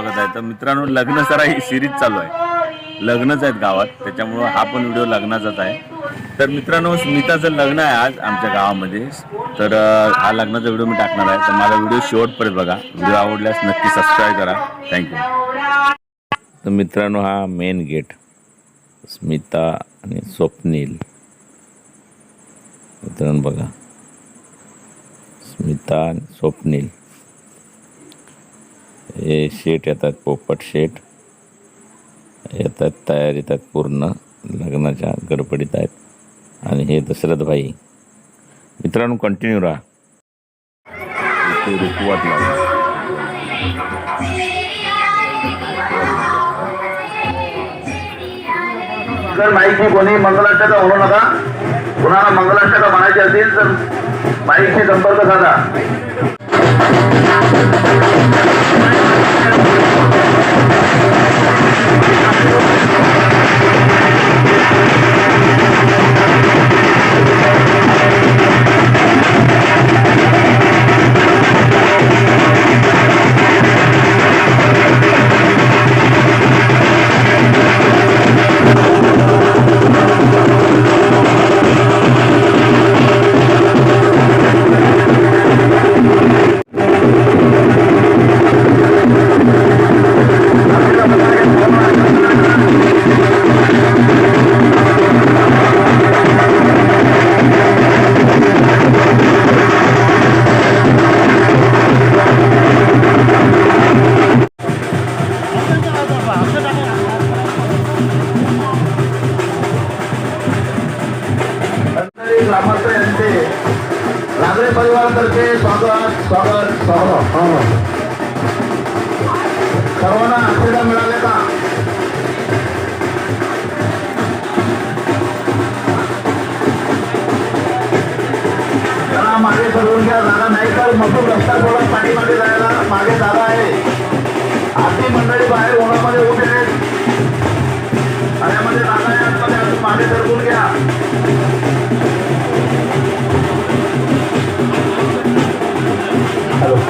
स्वागत आहे. तर मित्रांनो लग्न सरा ही सिरीज चालू आहे. लग्नच आहेत गावात. त्याच्यामुळं हा पण व्हिडिओ लग्नाचाच आहे. तर मित्रांनो स्मिताचं लग्न आहे आज आमच्या गावामध्ये. तर हा लग्नाचा व्हिडिओ मी टाकणार आहे. तर माझा व्हिडिओ शेवटपर्यंत बघा. व्हिडिओ आवडल्यास नक्की सबस्क्राईब करा. थँक्यू तर मित्रांनो हा मेन गेट स्मिता आणि स्वप्नील. मित्रांनो बघा. स्मिता आणि स्वप्नील. हे शेट येतात पोपट शेट येतात तयारीत आहेत पूर्ण लग्नाच्या गडबडीत आहेत. आणि हे दशरथ भाई. मित्रांनो कंटिन्यू राहा. इथे रुकवत लावा. जर माईकची कोणी मंगलाष्टका म्हणू नका कुणाला मंगलाष्टका म्हणायची असेल तर माईकशी संपर्क साधा. Thank you. स्वागत. स्वागत. सर्वांना आशीर्वाद मिळाले का? मागे सरून घ्या. जागा नाही तर मधून रस्ता सोडत पाठीमागे जायला मागे जागा आहे. आरती मंडळी बाहेर उन्हामध्ये उभे आहेत. पाण्यामध्ये जागा आहे. मागे घ्या.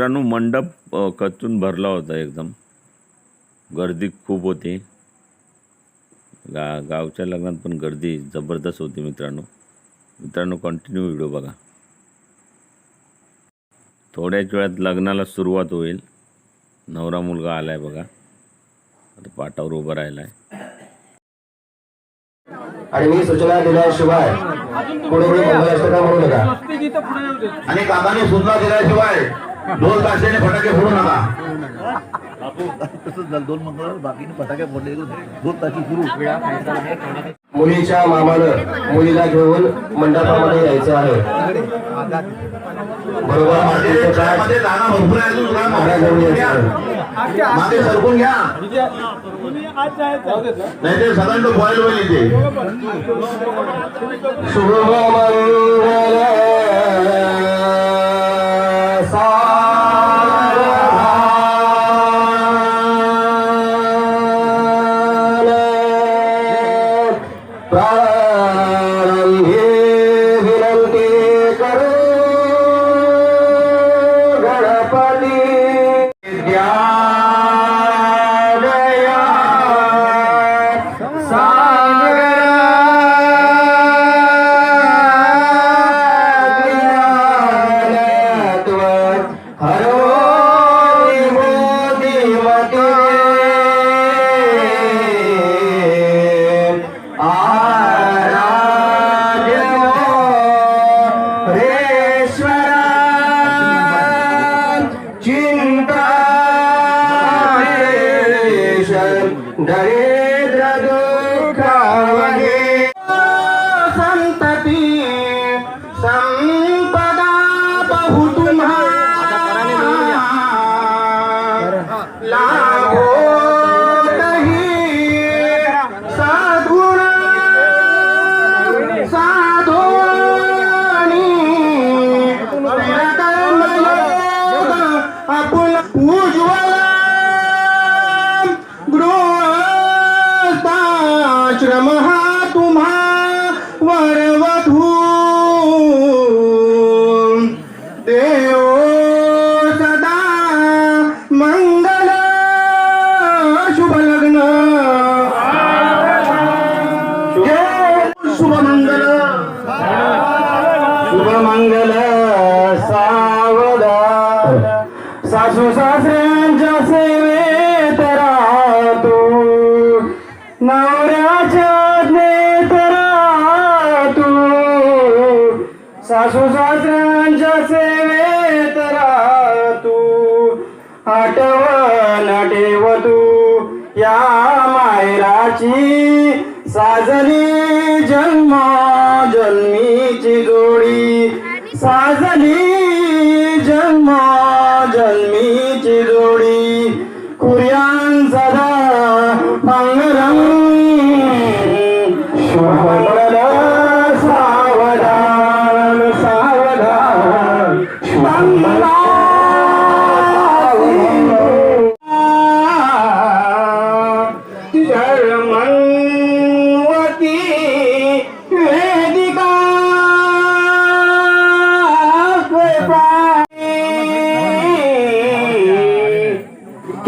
मित्रांनो मंडप कचून भरला होता एकदम. गर्दी खूप होती. गा गावच्या लग्नात पण गर्दी जबरदस्त होती मित्रांनो. मित्रांनो कंटिन्यू व्हिडिओ बघा. थोड्याच वेळात लग्नाला सुरुवात होईल. नवरा मुलगा आलाय बघा. आता पाटावर उभा राहिला आहे आणि मी सूचना दिल्याशिवाय पुढे मी मंगलाष्टका म्हणू नका आणि काकाने सूचना दिल्याशिवाय ढोल ताशेने फटाके फोडू नका. तसंच झालं. दोन मंगळवार बाकीने फटाके फोडले दोन ताशी सुरू. मुलीच्या मामानं मुलीला घेऊन मंडपामध्ये यायचं आहे. बरोबर मागे सरकून घ्या. नाही ते सगळ्यांना बॉईल होईल इथे. प्रारंभी डरे सासू सासऱ्यांच्या सेवेत राहतो. नवऱ्याच्या नेत राहतो. सासू सासऱ्यांच्या सेवेत राहतो. आठवण ठेवतो या मायराची साजली जन्मा जन्मीची जोडी. साजली जोडी. कुर्यान सदा पांगरंग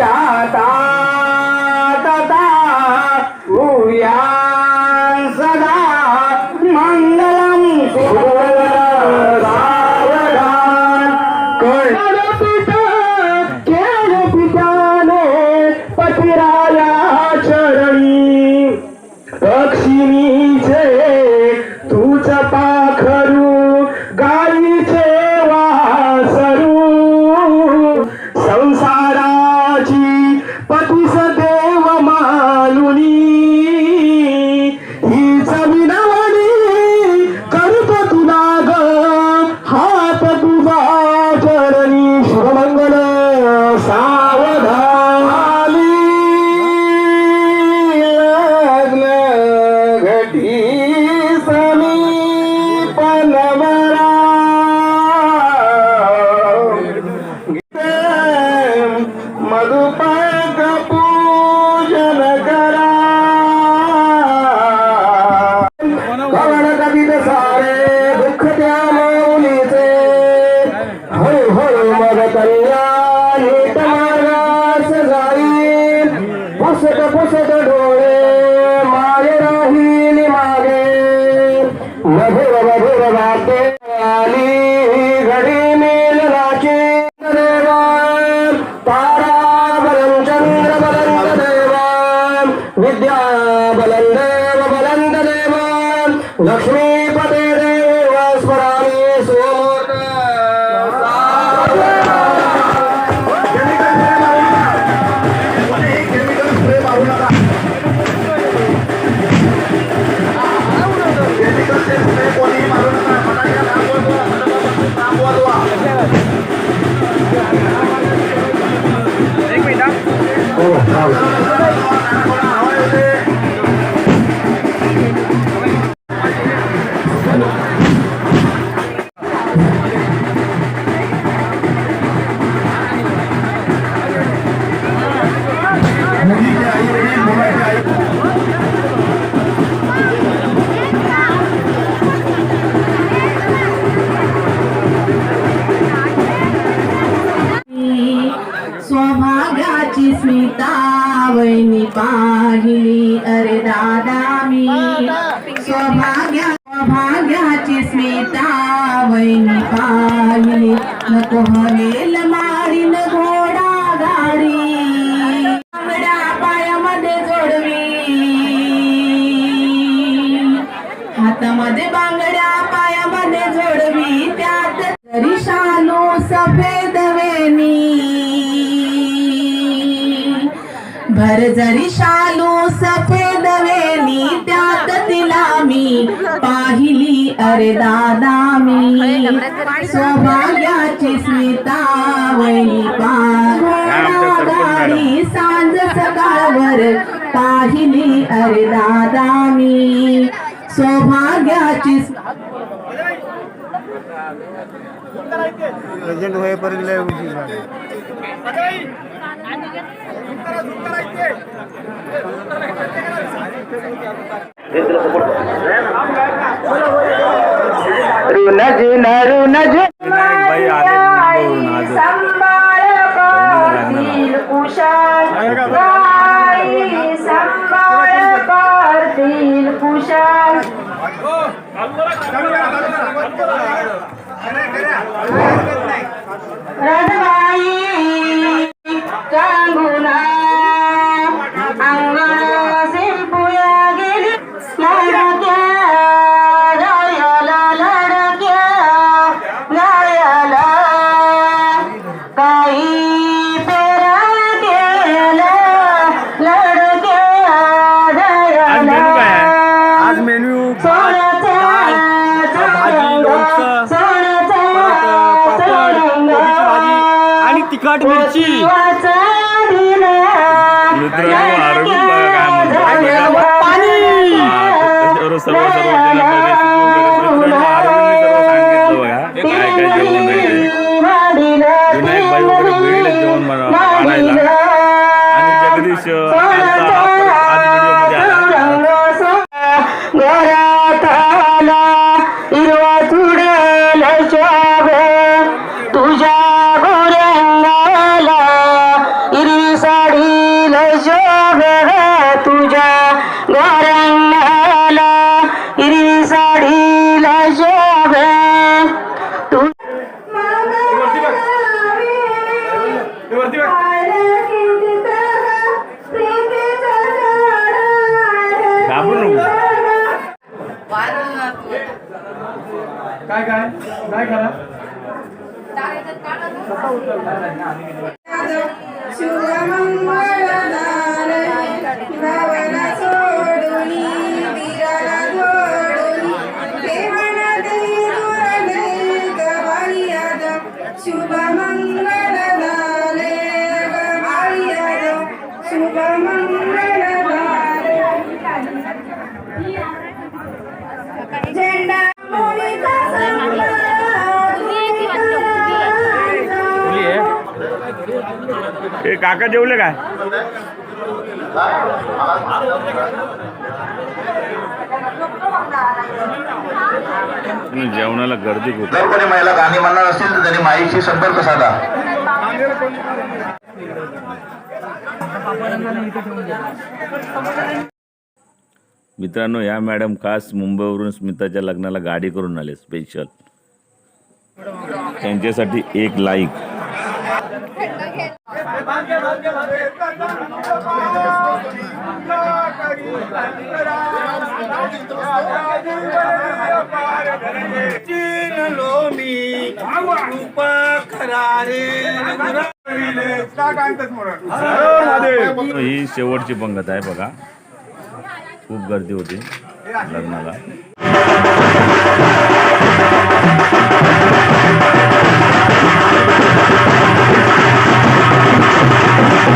चाहता दादा मी स्वभाग्या स्वभाग्याची स्मिता वैन पाहिली नको हलेल मारीन घोडा गाडी. बांगड्या पायामध्ये जोडवी. हातामध्ये बांगड्या पायामध्ये जोडवी. त्यात तरी शालू सफेद वेणी. भर जरी शालू सफेद अरे दादा मी सौभाग्याची स्मिता वैनी पागाडी सांज सकाळवर पाहिली. अरे दादा मी सौभाग्याची बाई आले मुंबईवरून आज. संभाळ करतील कुशाल. संभाळ करतील कुशाल. रडवाई हा, त्याच्यावर Saya. ए काका जेवले काय? जेवणाला गर्दी खूप जर कोणी महिला गाणी म्हणणार असतील तर त्यांनी माईशी संपर्क साधा. मित्रांनो या मॅडम खास मुंबईवरून स्मिताच्या लग्नाला गाडी करून आले स्पेशल त्यांच्यासाठी एक लाईक ही शेवटची पंगत आहे बघा. खूप गर्दी होती लग्नाला. तर